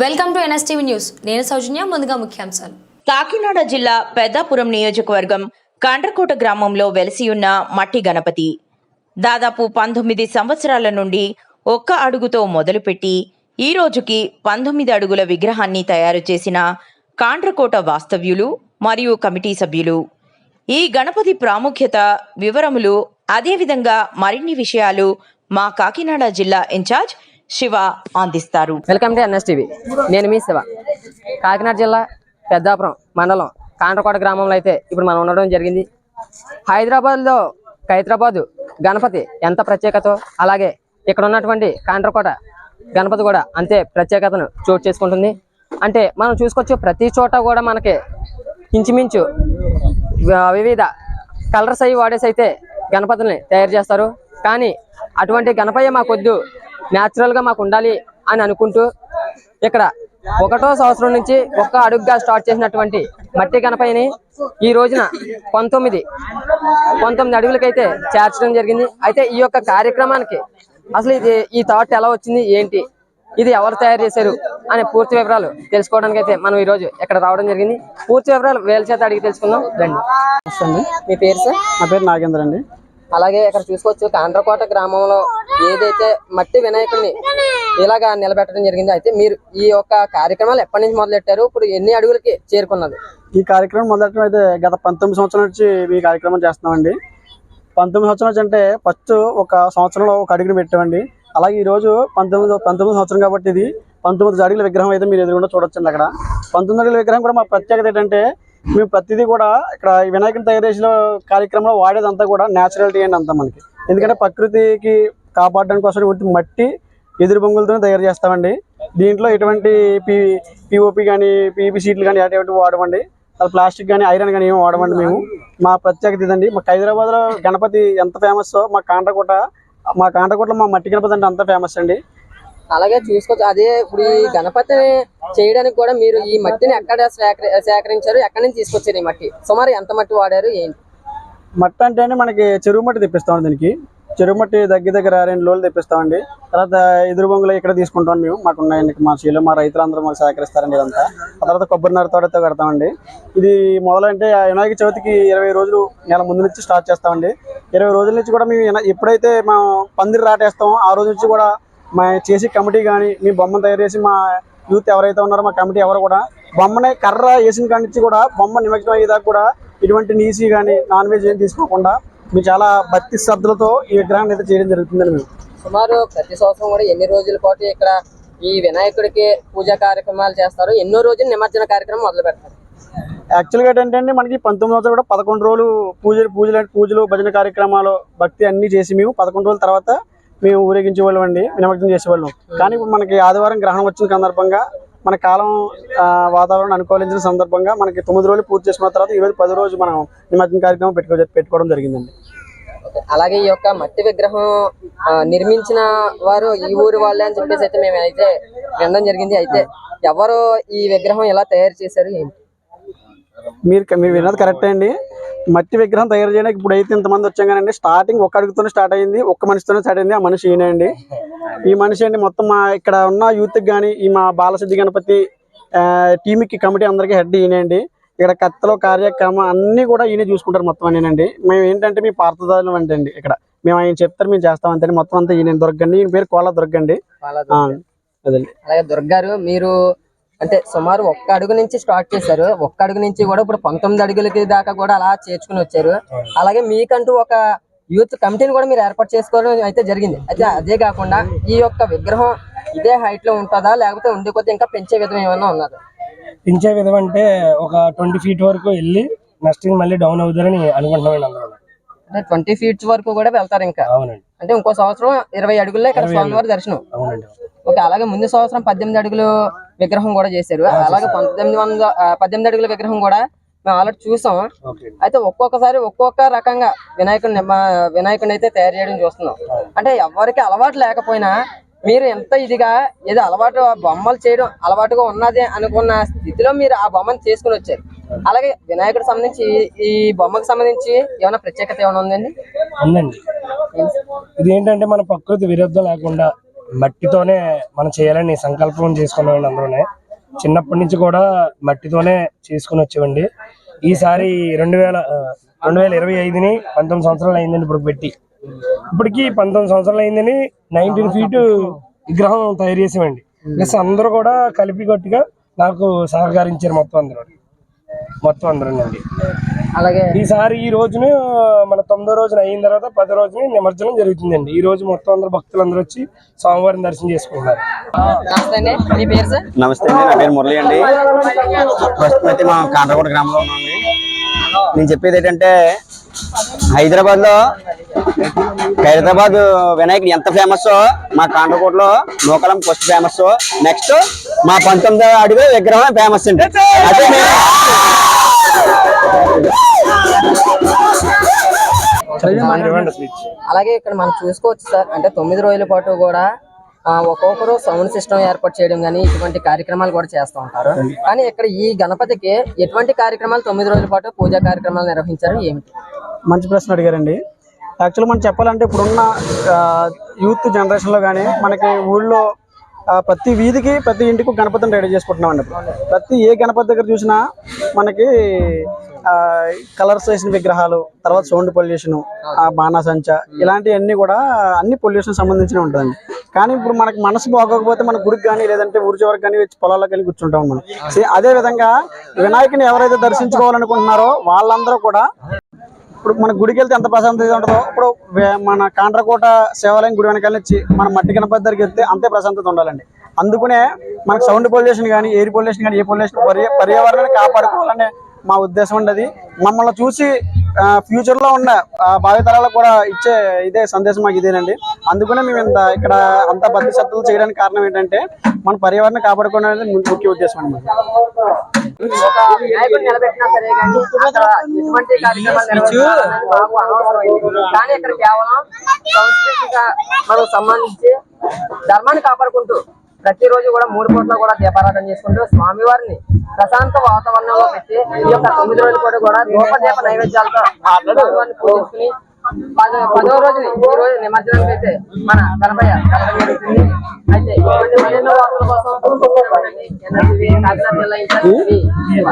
Welcome to NSTV news. నేను సౌజన్య ముందుగా ముఖ్యాంశాలు. కాకినాడ జిల్లా పెద్దాపురం నియోజకవర్గం కాండ్రకోట గ్రామంలో వెలసి ఉన్న మట్టి గణపతి. దాదాపు పంతొమ్మిది సంవత్సరాల నుండి ఒక్క అడుగుతో మొదలుపెట్టి ఈ రోజుకి పంతొమ్మిది అడుగుల విగ్రహాన్ని తయారు చేసిన కాండ్రకోట వాస్తవ్యులు మరియు కమిటీ సభ్యులు. ఈ గణపతి ప్రాముఖ్యత వివరములు అదేవిధంగా మరిన్ని విషయాలు మా కాకినాడ జిల్లా ఇన్ఛార్జ్ శివ అందిస్తారు. వెల్కమ్ టు ఎన్ఎస్టీవీ నేను మీ శివ. కాకినాడ జిల్లా పెద్దాపురం మండలం కాండ్రకోట గ్రామంలో అయితే ఇప్పుడు మనం ఉండడం జరిగింది. హైదరాబాద్లో హైదరాబాదు గణపతి ఎంత ప్రత్యేకతో అలాగే ఇక్కడ ఉన్నటువంటి కాండ్రకోట గణపతి కూడా అంతే ప్రత్యేకతను చోటు చేసుకుంటుంది. అంటే మనం చూసుకోవచ్చు ప్రతి చోట కూడా మనకి ఇంచుమించు వివిధ కలర్స్ అవి వాడేసి అయితే గణపతిని తయారు చేస్తారు. కానీ అటువంటి గణపయ్య మాకొద్దు. న్యాచురల్గా మాకు ఉండాలి అని అనుకుంటూ ఇక్కడ ఒకటో సంవత్సరం నుంచి ఒక్క అడుగుగా స్టార్ట్ చేసినటువంటి మట్టి గణపయ్యని ఈ రోజున పంతొమ్మిది పంతొమ్మిది అడుగులకైతే చేర్చడం జరిగింది. అయితే ఈ యొక్క కార్యక్రమానికి అసలు ఇది ఈ థాట్ ఎలా వచ్చింది ఏంటి ఇది ఎవరు తయారు చేశారు అనే పూర్తి వివరాలు తెలుసుకోవడానికి అయితే మనం ఈ రోజు ఇక్కడ రావడం జరిగింది. పూర్తి వివరాలు వేల చేత అడిగి తెలుసుకుందాం. రండి. మీ పేరు సార్ నా పేరు నాగేంద్ర అండి. అలాగే ఇక్కడ చూసుకోవచ్చు కాండ్రకోట గ్రామంలో ఏదైతే మట్టి వినాయకుడిని ఇలాగా నిలబెట్టడం జరిగింది అయితే మీరు ఈ యొక్క కార్యక్రమాలు ఎప్పటి నుంచి మొదలెట్టారు? ఇప్పుడు ఎన్ని అడుగులకి చేరుకున్నది? ఈ కార్యక్రమం మొదలెట్టడం అయితే గత పంతొమ్మిది సంవత్సరాల నుంచి ఈ కార్యక్రమం చేస్తున్నామండి. పంతొమ్మిది సంవత్సరం నుంచి అంటే ఫస్ట్ ఒక సంవత్సరంలో ఒక అడుగుని పెట్టామండి. అలాగే ఈరోజు పంతొమ్మిది పంతొమ్మిది సంవత్సరం కాబట్టి ఇది పంతొమ్మిది అడుగుల విగ్రహం అయితే మీరు ఎదురుకుండా చూడొచ్చండి అక్కడ. పంతొమ్మిది అడుగుల విగ్రహం కూడా మా ప్రత్యేకత ఏంటంటే మేము ప్రతిదీ కూడా ఇక్కడ వినాయకుని తయారు చేసిన కార్యక్రమంలో వాడేదంతా కూడా న్యాచురాలిటీ అండి అంతా మనకి. ఎందుకంటే ప్రకృతికి కాపాడడానికి కోసం ఉత్తి మట్టి ఎదురు బొంగులతోనే తయారు చేస్తామండి. దీంట్లో ఎటువంటి పి పిఓపి కానీ పీపీ సీట్లు కానీ అటువంటి వాడమండి. అది ప్లాస్టిక్ కానీ ఐరన్ కానీ ఏమి వాడమండి మేము. మా ప్రత్యేకత ఇదండి. మాకు హైదరాబాద్లో గణపతి ఎంత ఫేమస్ మా కాండ్రకోట మా కాండ్రకోటలో మా మట్టి గణపతి అంటే అంత ఫేమస్ అండి. అలాగే చూసుకోవచ్చు. అదే ఇప్పుడు ఈ గణపతి చేయడానికి కూడా మీరు ఈ మట్టిని ఎక్కడ సేకరించారు? ఎక్కడి నుంచి తీసుకొచ్చారు ఈ మట్టి? సుమారు ఎంత మట్టి వాడారు? ఏంటి? మట్టి అంటేనే మనకి చెరువు మట్టి తెప్పిస్తాం దీనికి. చెరువు మట్టి దగ్గర దగ్గర రెండు రోజులు తెప్పిస్తామండి. తర్వాత ఎదురు బొంగులు ఇక్కడ తీసుకుంటాం మేము. మాకు ఉన్నాయండి మా చేలో మా రైతులందరూ మాకు సహకరిస్తారండి ఇదంతా. ఆ తర్వాత కొబ్బరి నార తోటతో కడతామండి. ఇది మొదలంటే వినాయక చవితికి ఇరవై రోజులు నెల ముందు నుంచి స్టార్ట్ చేస్తామండి. ఇరవై రోజుల నుంచి కూడా మేము ఎప్పుడైతే మేము పందిరి రాటేస్తామో ఆ రోజు నుంచి కూడా మా చేసి కమిటీ కానీ మీ బొమ్మను తయారు చేసి మా యూత్ ఎవరైతే ఉన్నారో మా కమిటీ ఎవరు కూడా బొమ్మని కర్ర వేసిన కాడి నుంచి కూడా బొమ్మ నిమజ్జనం అయ్యేదాకా కూడా ఇటువంటి నీసి కానీ నాన్ వెజ్ ఏం తీసుకోకుండా మేము చాలా భక్తి శ్రద్ధలతో ఈ విగ్రహాన్ని అయితే చేయడం జరుగుతుందండి మేము సుమారు ప్రతి సంవత్సరం కూడా ఎన్ని రోజుల పాటు ఇక్కడ ఈ వినాయకుడికి పూజా కార్యక్రమాలు చేస్తారు? ఎన్నో రోజులు నిమజ్జన కార్యక్రమం మొదలు పెడతారు. యాక్చువల్గా ఏంటంటే మనకి పంతొమ్మిది వందలు కూడా పదకొండు రోజులు పూజలు పూజలు పూజలు భజన కార్యక్రమాలు భక్తి అన్ని చేసి మేము పదకొండు రోజుల తర్వాత మేము ఊరేగించేవాళ్ళం అండి నిమజ్జనం చేసేవాళ్ళం. కానీ ఇప్పుడు మనకి ఆదివారం గ్రహణం వచ్చిన సందర్భంగా మన కాలం వాతావరణం అనుకూలించిన సందర్భంగా మనకి తొమ్మిది రోజులు పూర్తి చేసుకున్న తర్వాత ఈ రోజు పది రోజు మనం నిమజ్జన కార్యక్రమం పెట్టుకో పెట్టుకోవడం జరిగిందండి. అలాగే ఈ యొక్క మట్టి విగ్రహం నిర్మించిన వారు ఈ ఊరి వాళ్ళే అని చెప్పేసి అయితే మేము అయితే వినడం జరిగింది. అయితే ఎవరు ఈ విగ్రహం ఎలా తయారు చేశారు ఏంటి? మీరు మీరు విన్నది కరెక్టే అండి. మట్టి విగ్రహం తయారు చేయడానికి ఇప్పుడు అయితే ఇంతమంది వచ్చాం కానీ స్టార్టింగ్ ఒక్క అడుగుతోనే స్టార్ట్ అయింది ఒక్క మనిషితోనే స్టార్ట్ అయింది. ఆ మనిషి ఈయనే అండి. ఈ మనిషి అండి మొత్తం మా ఇక్కడ ఉన్న యూత్కి కానీ ఈ మా బాలసిద్ధి గణపతి టీంకి కమిటీ అందరికీ హెడ్ ఈయనే అండి. ఇక్కడ కత్తలో కార్యక్రమం అన్ని కూడా ఈయన చూసుకుంటారు మొత్తం అనేనండి మేము ఏంటంటే మీ పార్థదారులు అంటే అండి ఇక్కడ. మేము ఆయన చెప్తారు మేము చేస్తాం అంతే మొత్తం అంతా ఈయన దొరకండి ఈయన పేరు కోళ్ళ దొరకండి అదండి. అలాగే దుర్గారు మీరు అంటే సుమారు ఒక్క అడుగు నుంచి స్టార్ట్ చేశారు. ఒక్క అడుగు నుంచి కూడా ఇప్పుడు పంతొమ్మిది అడుగులకి దాకా కూడా అలా చేర్చుకుని వచ్చారు. అలాగే మీకంటూ ఒక యూత్ కమిటీని కూడా మీరు ఏర్పాటు చేసుకోవడం అయితే జరిగింది. అయితే అదే కాకుండా ఈ యొక్క విగ్రహం ఇదే హైట్లో ఉంటుందా? లేకపోతే ఉండే కొద్ది ఇంకా పెంచే విధం ఏమైనా ఉన్నదా? పెంచే విధం అంటే ఒక ట్వంటీ ఫీట్ వరకు వెళ్ళి నెక్స్ట్ మళ్ళీ డౌన్ అవుతారని అనుకుంటున్నామండి అందరూ. అంటే ట్వంటీ ఫీట్స్ వరకు కూడా వెళ్తారు ఇంకా? అవునండి. అంటే ఇంకో సంవత్సరం ఇరవై అడుగుల్లో ఇక్కడ స్వామివారి దర్శనం. అవునండి. ఓకే అలాగే ముందు సంవత్సరం పద్దెనిమిది అడుగులు విగ్రహం కూడా చేశారు. అలాగే పంతొమ్మిది వందల పద్దెనిమిది అడుగుల విగ్రహం కూడా మేము ఆల్రెడీ చూసాం. అయితే ఒక్కొక్కసారి ఒక్కొక్క రకంగా వినాయకుడిని వినాయకుడిని అయితే తయారు చేయడం చూస్తున్నాం. అంటే ఎవరికి అలవాటు లేకపోయినా మీరు ఎంత ఇదిగా ఏదో అలవాటు బొమ్మలు చేయడం అలవాటుగా ఉన్నది అనుకున్న స్థితిలో మీరు ఆ బొమ్మను చేసుకుని వచ్చారు. అలాగే వినాయకుడికి సంబంధించి ఈ- ఈ బొమ్మకు సంబంధించి ఏమైనా ప్రత్యేకత ఏమైనా ఉందండి? ఉందండి. ఇది ఏంటంటే మన ప్రకృతి విరుద్ధం లేకుండా మట్టితోనే మనం చేయాలని సంకల్పం చేసుకున్నామండి అందరూనే. చిన్నప్పటి నుంచి కూడా మట్టితోనే చేసుకుని వచ్చేవండి ఈసారి రెండు వేల రెండు వేల ఇరవై ఐదుని పంతొమ్మిది సంవత్సరాలు అయిందండి ఇప్పుడు పెట్టి. ఇప్పటికి పంతొమ్మిది సంవత్సరాలు అయిందని నైన్టీన్ ఫీట్ విగ్రహం తయారు చేసామండి ప్లస్ అందరూ కూడా కలిపి కొట్టుగా నాకు సహకరించారు మొత్తం అందరూ మొత్తం అందరూ అండి అలాగే. ఈసారి ఈ రోజున మన తొమ్మిదో రోజున అయిన తర్వాత పదో రోజున నిమజ్జనం జరుగుతుందండి. ఈ రోజు మొత్తం అందరూ భక్తులు అందరూ వచ్చి స్వామివారిని దర్శనం చేసుకుంటున్నారు. నమస్తే అండి మీ పేరు సార్? నమస్తే అండి నా పేరు మురళి అండి. ప్రస్తుతం అయితే మా కాండ్రకోట గ్రామంలో ఉన్నామండి నేను చెప్పేది ఏంటంటే హైదరాబాద్లో హైదరాబాద్ వినాయకుడు ఎంత ఫేమస్ మా కాండ్రకోటలో నూకలం ఫస్ట్ ఫేమస్. నెక్స్ట్ మా పంతొమ్మిదో అడుగు విగ్రహం ఫేమస్ అండి. అదే అలాగే ఇక్కడ మనం చూసుకోవచ్చు సార్ అంటే తొమ్మిది రోజుల పాటు కూడా ఆ, ఒక్కొక్కరు సౌండ్ సిస్టమ్ ఏర్పాటు చేయడం కానీ ఇటువంటి కార్యక్రమాలు కూడా చేస్తూ ఉంటారు. కానీ ఇక్కడ ఈ గణపతికి ఎటువంటి కార్యక్రమాలు తొమ్మిది రోజుల పాటు పూజా కార్యక్రమాలు నిర్వహించారు ఏమిటి? మంచి ప్రశ్న అడిగారండి. యాక్చువల్ మనం చెప్పాలంటే ఇప్పుడున్న యూత్ జనరేషన్లో కానీ మనకి ఊళ్ళో ప్రతి వీధికి ప్రతి ఇంటికి గణపతిని రెడీ చేసుకుంటున్నాం అండి ప్రతి ఏ గణపతి దగ్గర చూసినా మనకి కలర్స్ వేసిన విగ్రహాలు తర్వాత సౌండ్ పొల్యూషన్ బాణాసంచ ఇలాంటివన్నీ కూడా అన్ని పొల్యూషన్ సంబంధించిన ఉంటుందండి. కానీ ఇప్పుడు మనకి మనసు బాగోకపోతే మన గుడికి కానీ లేదంటే ఊరి చివరికి కానీ వచ్చి పొలాలకు కానీ కూర్చుంటాం మనం. సే- అదే విధంగా వినాయకుని ఎవరైతే దర్శించుకోవాలనుకుంటున్నారో వాళ్ళందరూ కూడా ఇప్పుడు మన గుడికి వెళ్తే ఎంత ప్రశాంతత ఉంటుందో ఇప్పుడు మన కాండ్రకోట శివాలయం గుడి వెనకాల నుంచి మన మట్టి గణపతి దగ్గరికి వెళ్తే అంతే ప్రశాంతత ఉండాలండి. అందుకనే మనకు సౌండ్ పొల్యూషన్ కానీ ఎయిర్ పొల్యూషన్ కానీ ఏ పొల్యూషన్ పర్యావరణాన్ని కాపాడుకోవాలనే మా ఉద్దేశం ఉండదు. మమ్మల్ని చూసి ఫ్యూచర్లో ఉన్న భావితరాలకు కూడా ఇచ్చే ఇదే సందేశం మాకు ఇదేనండి. అందుకనే మేము ఇంత ఇక్కడ అంత భక్తి చేయడానికి కారణం ఏంటంటే మన పర్యావరణం కాపాడుకోవడం అనేది ముఖ్య ఉద్దేశం అండి వినాయకుడు నిలబెట్టినా సరే కానీ ఎటువంటి కానీ ఇక్కడ కేవలం మనకు సంబంధించి ధర్మాన్ని కాపాడుకుంటూ ప్రతిరోజు కూడా మూడు పూట్ల కూడా దీపారాధన చేసుకుంటూ స్వామివారిని ప్రశాంత వాతావరణంలో పెట్టి ఈ యొక్క తొమ్మిది రోజులు కూడా కూడా దీప దీప నైవేద్యాలతో పూజించుకుని పదో పదో రోజుని ఈ రోజు నిమజ్జనానికి అయితే మన గణపయ్య జరుగుతుంది అయితే మరిన్నో వార్తల కోసం ఎన్ఎస్టీవీ కాకినాడ జిల్లా ఇన్ఛార్జ్ శ్రీ శివ.